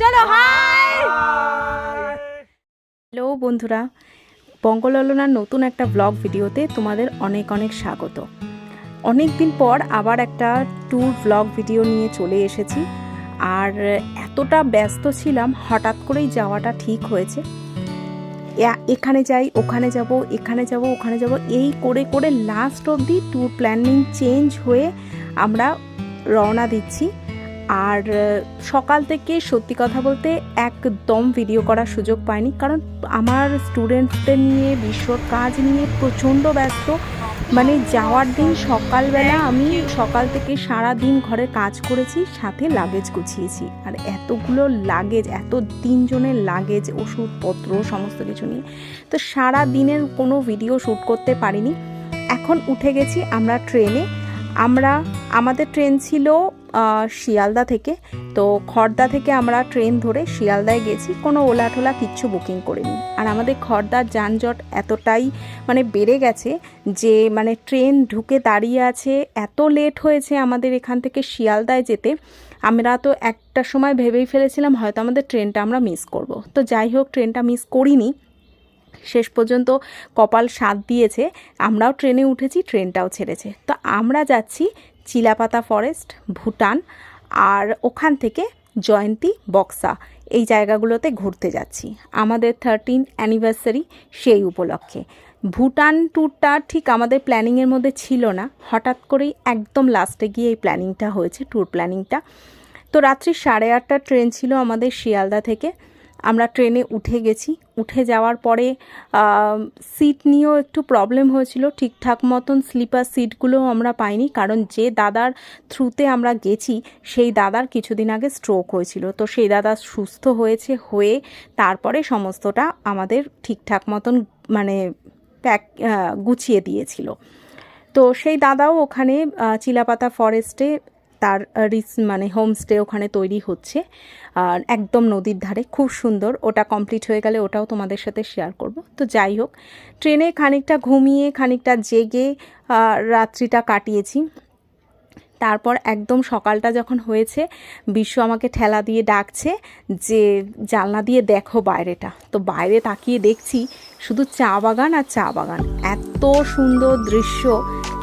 চলো hi hello বন্ধুরা। বঙ্গললনার নতুন একটা ব্লগ ভিডিওতে তোমাদের অনেক অনেক স্বাগত। অনেক দিন পর আবার একটা ট্যুর ব্লগ ভিডিও নিয়ে চলে এসেছি। আর এতটা ব্যস্ত ছিলাম, হঠাৎ করেই যাওয়াটা ঠিক হয়েছে। এখানে যাই, ওখানে যাব, এখানে যাব, ওখানে যাব, এই করে করে লাস্ট অবধি ট্যুর প্ল্যানিং চেঞ্জ হয়ে আমরা রওনা দিচ্ছি। আর সকাল থেকে সত্যি কথা বলতে একদম ভিডিও করার সুযোগ পাইনি। কারণ আমার স্টুডেন্টদের নিয়ে, বিশ্বর কাজ নিয়ে প্রচণ্ড ব্যস্ত। মানে যাওয়ার দিন সকালবেলা আমি সকাল থেকে সারা দিন ঘরে কাজ করেছি, সাথে লাগেজ গুছিয়েছি। আর এতগুলো লাগেজ এত তিনজনের লাগেজ ওষুধপত্র, সমস্ত কিছু নিয়ে। তো সারা দিনের কোনো ভিডিও শ্যুট করতে পারিনি। এখন উঠে গেছি আমরা ট্রেনে আমরা, আমাদের ট্রেন ছিল শিয়ালদা থেকে। তো খড়দা থেকে আমরা ট্রেন ধরে শিয়ালদায় গেছি। কোনো ওলা টোলা কিচ্ছু বুকিং করিনি। আর আমাদের খড়দার যানজট এতটাই মানে বেড়ে গেছে যে মানে ট্রেন ঢুকে দাঁড়িয়ে আছে। এত লেট হয়েছে আমাদের এখান থেকে শিয়ালদায় যেতে। আমরা তো একটা সময় ভেবেই ফেলেছিলাম হয়তো আমাদের ট্রেনটা আমরা মিস করব। তো যাই হোক, ট্রেনটা মিস করিনি। শেষ পর্যন্ত কপাল সাথ দিয়েছে। আমরাও ট্রেনে উঠেছি, ট্রেনটাও ছেড়েছে। তো আমরা যাচ্ছি চিলাপাতা ফরেস্ট, ভুটান আর ওখান থেকে জয়ন্তী বক্সা। এই জায়গাগুলোতে ঘুরতে যাচ্ছি। আমাদের থার্টিন অ্যানিভার্সারি সেই উপলক্ষে। ভুটান ট্যুরটা ঠিক আমাদের প্ল্যানিংয়ের মধ্যে ছিল না। হঠাৎ করেই একদম লাস্টে গিয়ে এই প্ল্যানিংটা হয়েছে ট্যুর প্ল্যানিংটা তো রাত্রি সাড়ে আটটার ট্রেন ছিল আমাদের শিয়ালদা থেকে। আমরা ট্রেনে উঠে গেছি। উঠে যাওয়ার পরে সিট নিয়েও একটু প্রবলেম হয়েছিল। ঠিকঠাক মতন স্লিপার সিটগুলোও আমরা পাইনি। কারণ যে দাদার থ্রুতে আমরা গেছি, সেই দাদার কিছুদিন আগে স্ট্রোক হয়েছিল। তো সেই দাদা সুস্থ হয়েছে হয়ে তারপরে সমস্তটা আমাদের ঠিকঠাক মতন মানে প্যাক গুছিয়ে দিয়েছিল। তো সেই দাদাও ওখানে চিলাপাতা ফরেস্টে তার রিস মানে হোমস্টে ওখানে তৈরি হচ্ছে। আর একদম নদীর ধারে, খুব সুন্দর। ওটা কমপ্লিট হয়ে গেলে ওটাও তোমাদের সাথে শেয়ার করব। তো যাই হোক, ট্রেনে খানিকটা ঘুমিয়ে, খানিকটা জেগে রাত্রিটা কাটিয়েছি। তারপর একদম সকালটা যখন হয়েছে, বিশ্ব আমাকে ঠেলা দিয়ে ডাকছে যে, জানলা দিয়ে দেখো বাইরেটা। তো বাইরে তাকিয়ে দেখছি শুধু চা বাগান আর চা বাগান। এত সুন্দর দৃশ্য,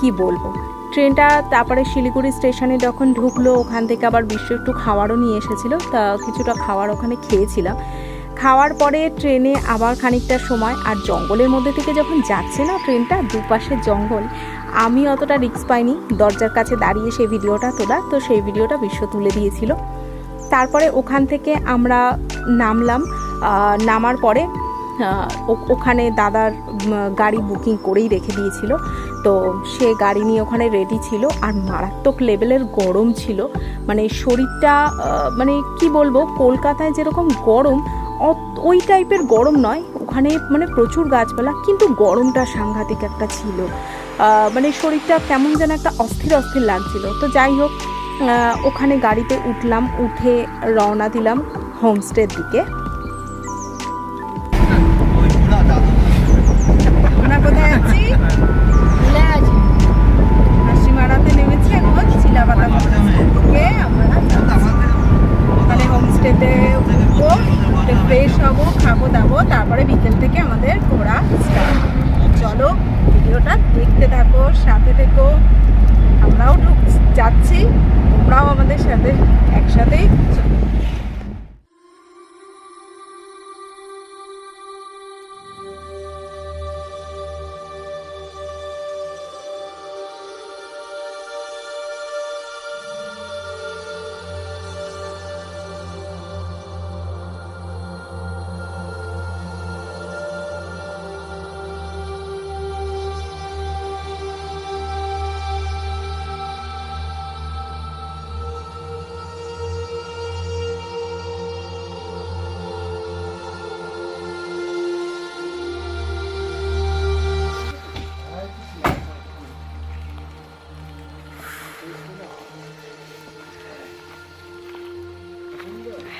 কি বলব? ট্রেনটা তারপরে শিলিগুড়ি স্টেশনে যখন ঢুকলো, ওখান থেকে আবার বিশ্ব একটু খাওয়ারও নিয়ে এসেছিল। তা কিছুটা খাওয়ার ওখানে খেয়েছিলাম। খাওয়ার পরে ট্রেনে আবার খানিকটা সময়, আর জঙ্গলের মধ্যে থেকে যখন যাচ্ছে না ট্রেনটা, দুপাশে জঙ্গল। আমি অতটা রিস্ক পাইনি। দরজার কাছে দাঁড়িয়ে সেই ভিডিওটা তোলা, তো সেই ভিডিওটা বিশ্ব তুলে দিয়েছিল। তারপরে ওখান থেকে আমরা নামলাম। নামার পরে ওখানে দাদার গাড়ি বুকিং করেই রেখে দিয়েছিল। তো সে গাড়ি নিয়ে ওখানে রেডি ছিল আর মারাত্মক লেভেলের গরম ছিল। মানে শরীরটা মানে কি বলব কলকাতায় যেরকম গরম অত- ওই টাইপের গরম নয়। ওখানে মানে প্রচুর গাছপালা কিন্তু গরমটা সাংঘাতিক একটা ছিল। মানে শরীরটা কেমন যেন একটা অস্থির অস্থির লাগছিল। তো যাই হোক ওখানে গাড়িতে উঠলাম উঠে রওনা দিলাম হোমস্টের দিকে। আমরা কোথায় যাচ্ছি হোমস্টেতে উঠবো ফ্রেশ হব, খাব, দাবো, তারপরে বিকেল থেকে আমাদের ঘোরা স্টার্ট চলো, ভিডিওটা দেখতে থাকো, সাথে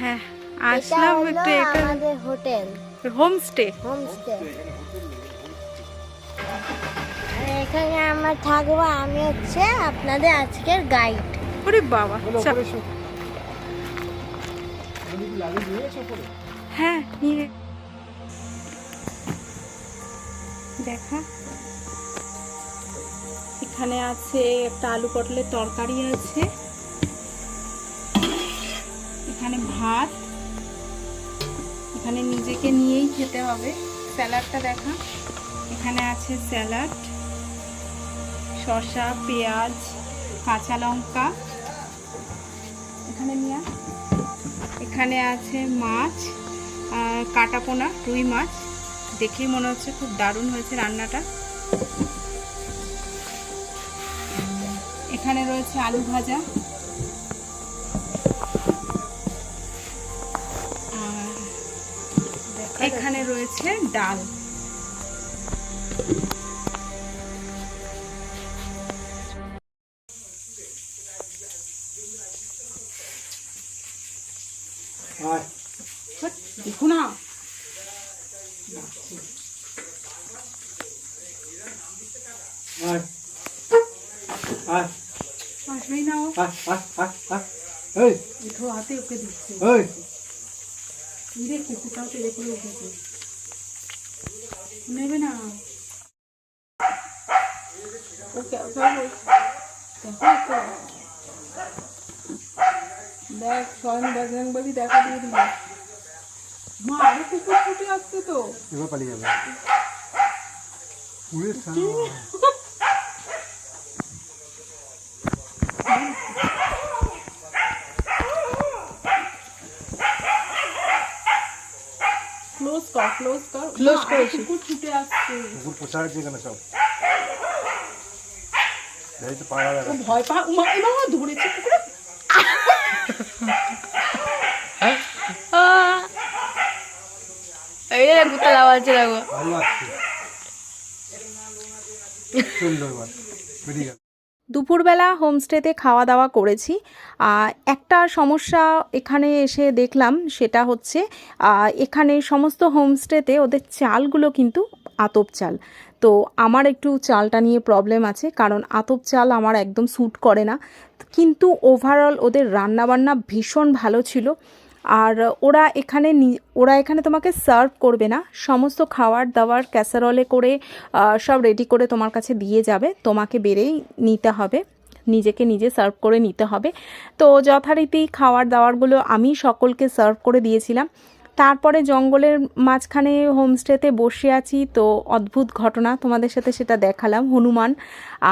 হ্যাঁ আসলাম একটু এটা আমাদের হোটেল। হোমস্টে। হোমস্টে। এখানে আমরা থাকব আমি হচ্ছে আপনাদের আজকের গাইড ওরে বাবা হ্যাঁ নিয়ে দেখা। এখানে আছে একটা আলু পটলের তরকারি আছে। এখানে ভাত। এখানে নিজেকে নিয়েই খেতে হবে। স্যালাডটা দেখা। এখানে আছে স্যালাড, শসা, পেঁয়াজ, কাঁচা লঙ্কা। এখানে নিয়ে এখানে আছে মাছ কাটাপোনা, রুই মাছ। দেখেই মনে হচ্ছে খুব দারুণ হয়েছে রান্নাটা। এখানে রয়েছে আলু ভাজা। এখানে রয়েছে ডাল। দেখো না। আসবেই না হাতে ওকে দিচ্ছে এই রে কুকুরটাও তেড়ে করে উঠেছে নেবে না ওকে দেখো একটু। দেখ স্বয়ং বজরংবলী দেখা দিয়ে দিল মা আরও কুকুর ফুটে আসছে তো এবার পালিয়ে যাবে ক্লোজ কর। ক্লোজ করেছি। কুকুর ছুটে আসছে। কুকুর পোষা হয়েছে এখানে সব? এই তো পাড়া দেখা। ভয় পা উমা এমা ধরেছে কুকুর। এই যে কুত্তা লাগাচ্ছে দেখো। ভালো আসছে চলল এবার। বেরিয়ে গেল। দুপুরবেলা হোমস্টেতে খাওয়া দাওয়া করেছি একটা সমস্যা এখানে এসে দেখলাম, সেটা হচ্ছে এখানে সমস্ত হোমস্টেতে ওদের চালগুলো কিন্তু আতপ চাল। তো আমার একটু চালটা নিয়ে প্রবলেম আছে, কারণ আতপ চাল আমার একদম স্যুট করে না। কিন্তু ওভারঅল ওদের রান্নাবান্না ভীষণ ভালো ছিল। আর ওরা এখানে ওরা এখানে তোমাকে সার্ভ করবে না। সমস্ত খাওয়ার দাওয়ার ক্যাসারলে করে সব রেডি করে তোমার কাছে দিয়ে যাবে। তোমাকে বেড়েই নিতে হবে। নিজেকে নিজে সার্ভ করে নিতে হবে। তো যথারীতি খাওয়ার দাওয়ারগুলো আমি সকলকে সার্ভ করে দিয়েছিলাম। তারপরে জঙ্গলের মাঝখানে হোমস্টেতে বসে আছি। তো অদ্ভুত ঘটনা তোমাদের সাথে সেটা দেখালাম। হনুমান,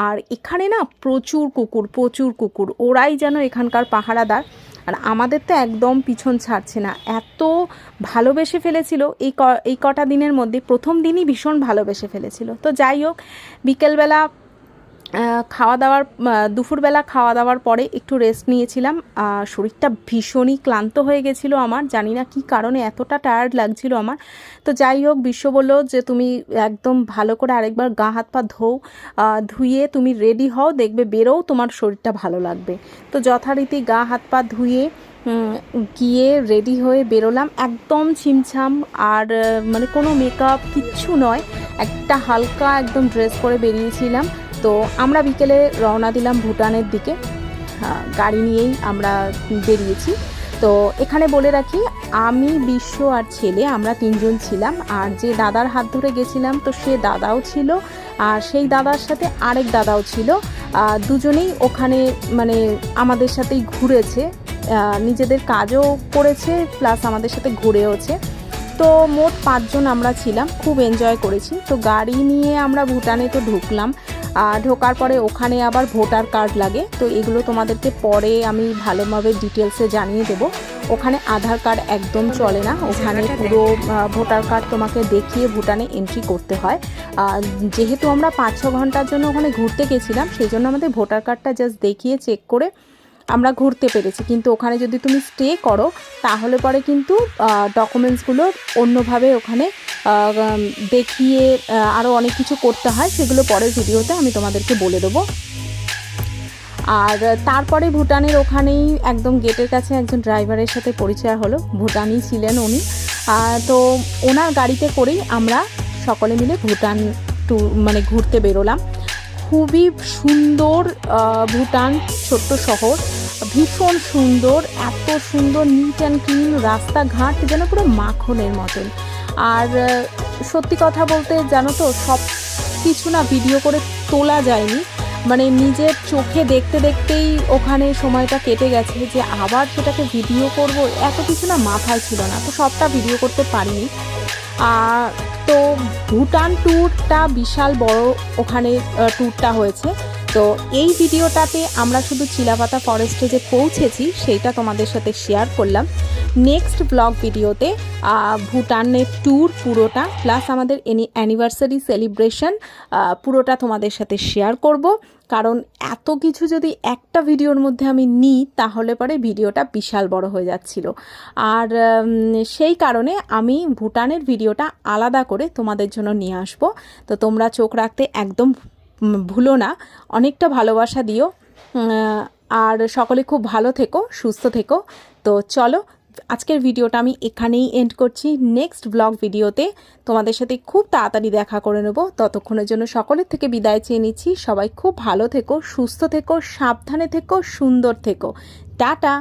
আর এখানে না প্রচুর কুকুর প্রচুর কুকুর। ওরাই যেন এখানকার পাহারাদার। আর আমাদের তো একদম পিছন ছাড়ছে না। এত ভালোবেসে ফেলেছিল এই এই কটা দিনের মধ্যে। প্রথম দিনই ভীষণ ভালোবেসে ফেলেছিল। তো যাই হোক, বিকেলবেলা খাওয়া দাওয়ার দুপুরবেলা খাওয়া দাওয়ার পরে একটু রেস্ট নিয়েছিলাম। শরীরটা ভীষণই ক্লান্ত হয়ে গেছিল আমার। জানি না কী কারণে এতটা টায়ার্ড লাগছিল আমার। তো যাই হোক, বিশ্ব বলল যে তুমি একদম ভালো করে আরেকবার গা হাত পা ধোও ধুয়ে তুমি রেডি হও, দেখবে বেরোও, তোমার শরীরটা ভালো লাগবে। তো যথারীতি গা হাত পা ধুয়ে গিয়ে রেডি হয়ে বেরোলাম। একদম ছিমছাম আর মানে কোনো মেকআপ কিচ্ছু নয়। একটা হালকা একদম ড্রেস পরে বেরিয়েছিলাম। তো আমরা বিকেলে রওনা দিলাম ভুটানের দিকে। গাড়ি নিয়েই আমরা বেরিয়েছি। তো এখানে বলে রাখি, আমি, বিশ্ব আর ছেলে, আমরা তিনজন ছিলাম। আর যে দাদার হাত ধরে গেছিলাম, তো সে দাদাও ছিল। আর সেই দাদার সাথে আরেক দাদাও ছিল। দুজনেই ওখানে মানে আমাদের সাথেই ঘুরেছে। নিজেদের কাজও করেছে, প্লাস আমাদের সাথে ঘুরেওছে। তো মোট পাঁচজন আমরা ছিলাম, খুব এনজয় করেছি। তো গাড়ি নিয়ে আমরা ভুটানে তো ঢুকলাম। ঢোকার পরে ওখানে আবার ভোটার কার্ড লাগে। তো এগুলো তোমাদেরকে পরে আমি ভালোভাবে ডিটেলসে জানিয়ে দেব। ওখানে আধার কার্ড একদম চলে না। ওখানে পুরো ভোটার কার্ড তোমাকে দেখিয়ে ভুটানে এন্ট্রি করতে হয়। যেহেতু আমরা পাঁচ ছ ঘণ্টার জন্য ওখানে ঘুরতে গেছিলাম, সেই জন্য আমাদের ভোটার কার্ডটা জাস্ট দেখিয়ে চেক করে আমরা ঘুরতে পেরেছি। কিন্তু ওখানে যদি তুমি স্টে করো, তাহলে পরে কিন্তু ডকুমেন্টসগুলো অন্যভাবে ওখানে দেখিয়ে আরও অনেক কিছু করতে হয়, সেগুলো পরের ভিডিওতে আমি তোমাদেরকে বলে দেবো। আর তারপরে ভুটানের ওখানেই একদম গেটের কাছে একজন ড্রাইভারের সাথে পরিচয় হলো। ভুটানি ছিলেন উনি। তো ওনার গাড়িতে করেই আমরা সকলে মিলে ভুটান টু মানে ঘুরতে বেরোলাম। খুবই সুন্দর ভুটান ছোট্ট শহর। ভীষণ সুন্দর, এত সুন্দর নিট অ্যান্ড ক্লিন রাস্তাঘাট যেন পুরো মাখনের মতন। আর সত্যি কথা বলতে জানো তো, সব কিছু না ভিডিও করে তোলা যায়নি। মানে নিজের চোখে দেখতে দেখতেই ওখানে সময়টা কেটে গেছে যে আবার সেটাকে ভিডিও করব, এত কিছু না মাথায় ছিল না। তো সবটা ভিডিও করতে পারিনি। আর, তো ভুটান ট্যুরটা বিশাল বড় ওখানে ট্যুরটা হয়েছে। তো এই ভিডিওটাতে আমরা শুধু চিলাপাতা ফরেস্টে যে পৌঁছেছি, সেইটা তোমাদের সাথে শেয়ার করলাম। নেক্সট ব্লগ ভিডিওতে ভুটানের ট্যুর পুরোটা প্লাস আমাদের এনি অ্যানিভার্সারি সেলিব্রেশন পুরোটা তোমাদের সাথে শেয়ার করব। কারণ এত কিছু যদি একটা ভিডিওর মধ্যে আমি নিই, তাহলে পরে ভিডিওটা বিশাল বড় হয়ে যাচ্ছিল। আর সেই কারণে আমি ভুটানের ভিডিওটা আলাদা করে তোমাদের জন্য নিয়ে আসব। তো তোমরা চোখ রাখতে একদম ভুলো না। অনেকটা ভালোবাসা দিও। আর সকলে খুব ভালো থেকো, সুস্থ থেকো। তো চলো, আজকের ভিডিওটা আমি এখানেই এন্ড করছি। নেক্সট ব্লগ ভিডিওতে তোমাদের সাথে খুব তাড়াতাড়ি দেখা করে নেব। ততক্ষণের জন্য সকলের থেকে বিদায় চেয়ে নিচ্ছি। সবাই খুব ভালো থেকো, সুস্থ থেকো, সাবধানে থেকো, সুন্দর থেকো। টাটা!